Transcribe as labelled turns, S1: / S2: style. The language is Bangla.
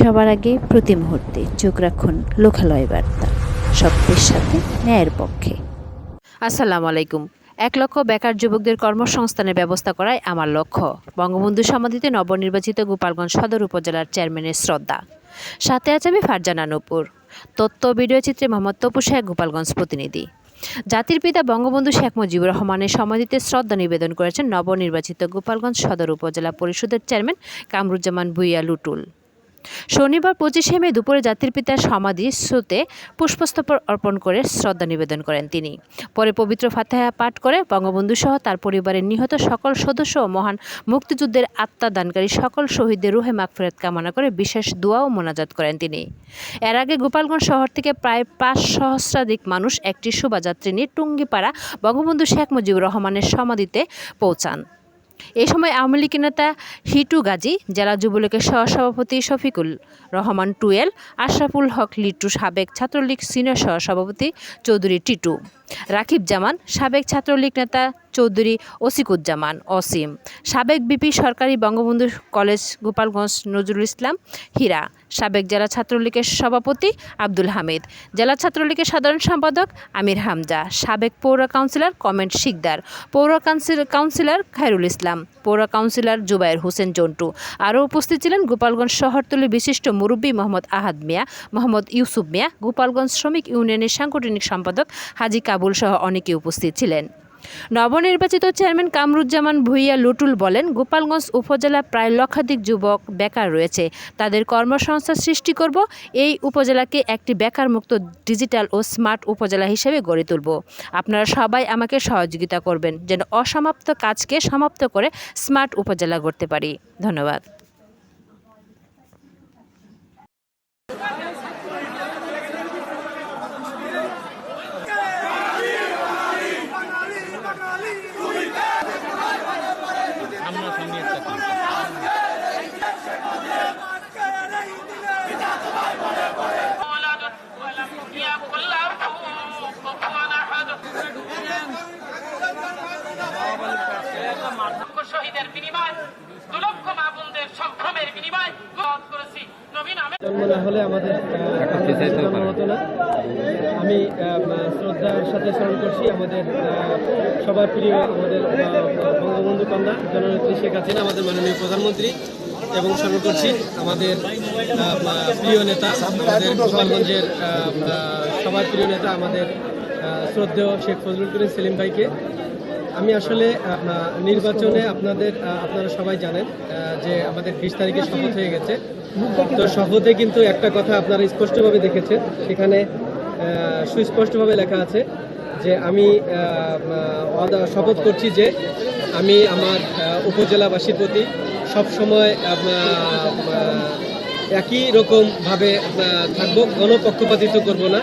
S1: সবার আগে প্রতি মুহূর্তে চোখ রাখুন লোকালয় বার্তা। সত্যের সাথে ন্যায়ের পক্ষে। আসসালামু আলাইকুম। এক লক্ষ বেকার যুবকদের কর্মসংস্থানের ব্যবস্থা করাই আমার লক্ষ্য। বঙ্গবন্ধু সমাধিতে নবনির্বাচিত গোপালগঞ্জ সদর উপজেলার চেয়ারম্যানের শ্রদ্ধা। সাথে আছে আমি ফারজানা নূপুর। তথ্য ভিডিও চিত্রে মোহাম্মদ তপু শেখ, গোপালগঞ্জ প্রতিনিধি। জাতির পিতা বঙ্গবন্ধু শেখ মুজিবুর রহমানের সমাধিতে শ্রদ্ধা নিবেদন করেছেন নবনির্বাচিত গোপালগঞ্জ সদর উপজেলা পরিষদের চেয়ারম্যান কামরুজ্জামান ভুইয়া লুটুল। শনিবার পঁচিশে মে দুপুরে জাতির পিতার সমাধি স্রোতে পুষ্পস্তবক অর্পণ করে শ্রদ্ধা নিবেদন করেন তিনি। পরে পবিত্র ফাতেহা পাঠ করে বঙ্গবন্ধু সহ তার পরিবারের নিহত সকল সদস্য ও মহান মুক্তিযুদ্ধের আত্মা দানকারী সকল শহীদদের রুহে মাগফিরাত কামনা করে বিশেষ দোয়া ও মোনাজাত করেন তিনি। এর আগে গোপালগঞ্জ শহর থেকে প্রায় পাঁচ সহস্রাধিক মানুষ একটি শোভাযাত্রী নিয়ে টুঙ্গিপাড়া বঙ্গবন্ধু শেখ মুজিবুর রহমানের সমাধিতে পৌঁছান। এ সময় আওয়ামী লীগ নেতা হিটু গাজী, জেলা যুবলীগের সহসভাপতি শফিকুল রহমান টুয়েল, আশরাফুল হক লিটু সাবেক ছাত্রলীগ সিনিয়র সহসভাপতি চৌধুরী টিটু, রাকিব জামান সাবেক ছাত্রলীগ নেতা চৌধুরী ওসিকুজ্জামান, অসীম। সাবেক বিপি সরকারি বঙ্গবন্ধু কলেজ গোপালগঞ্জ নজরুল ইসলাম, হীরা। সাবেক জেলা ছাত্রলীগের সভাপতি আব্দুল হামিদ। জেলা ছাত্রলীগের সাধারণ সম্পাদক আমির হামজা। সাবেক পৌর কাউন্সিলর কমেন্ট শিকদার। পৌর কাউন্সিল, কাউন্সিলর খায়রুল ইসলাম। পৌর কাউন্সিলর জুবায়ের হোসেন জন্টু। আরও উপস্থিত ছিলেন গোপালগঞ্জ শহরতলির বিশিষ্ট মুরব্বী মোহাম্মদ আহাদ মিয়া, মোহাম্মদ ইউসুফ মিয়া, গোপালগঞ্জ শ্রমিক ইউনিয়নের সাংগঠনিক সম্পাদক হাজি কাবুল সহ অনেকে উপস্থিত ছিলেন। নবনির্বাচিত চেয়ারম্যান কামরুজ্জামান ভুইয়া লুটুল বলেন, গোপালগঞ্জ উপজেলা প্রায় লক্ষাধিক যুবক বেকার রয়েছে। তাদের কর্মসংস্থান সৃষ্টি করব, এই উপজেলাকে একটি বেকার মুক্ত ডিজিটাল ও স্মার্ট উপজেলা হিসেবে গড়ে তুলব। আপনারা সবাই আমাকে সহযোগিতা করবেন, যেন অসমাপ্ত কাজকে সমাপ্ত করে স্মার্ট উপজেলা গড়তে পারি। ধন্যবাদ।
S2: শহীদের বিনিময় দু লক্ষ মা বোনদের সম্ভ্রমের বিনিময় করেছি নবীন
S3: না হলে আমাদের আমি শ্রদ্ধার সাথে স্মরণ করছি আমাদের সবার প্রিয় আমাদের বঙ্গবন্ধু কন্যা জননেত্রী শেখ হাসিনা আমাদের মাননীয় প্রধানমন্ত্রী এবং স্মরণ করছি আমাদের প্রিয় নেতা আমাদের গোপালগঞ্জের সবার প্রিয় নেতা আমাদের শ্রদ্ধেয় শেখ ফজলুল করিম সেলিম ভাইকে। আমি আসলে নির্বাচনে আপনাদের আপনারা সবাই জানেন যে আমাদের বিশ তারিখে শপথ হয়ে গেছে। তো শপথে কিন্তু একটা কথা আপনারা স্পষ্টভাবে দেখেছেন। সেখানে সুস্পষ্টভাবে লেখা আছে যে আমি শপথ করছি যে আমি আমার উপজেলাবাসীর প্রতি সবসময় একই রকমভাবে থাকব, কোনো পক্ষপাতিত্ব করব না।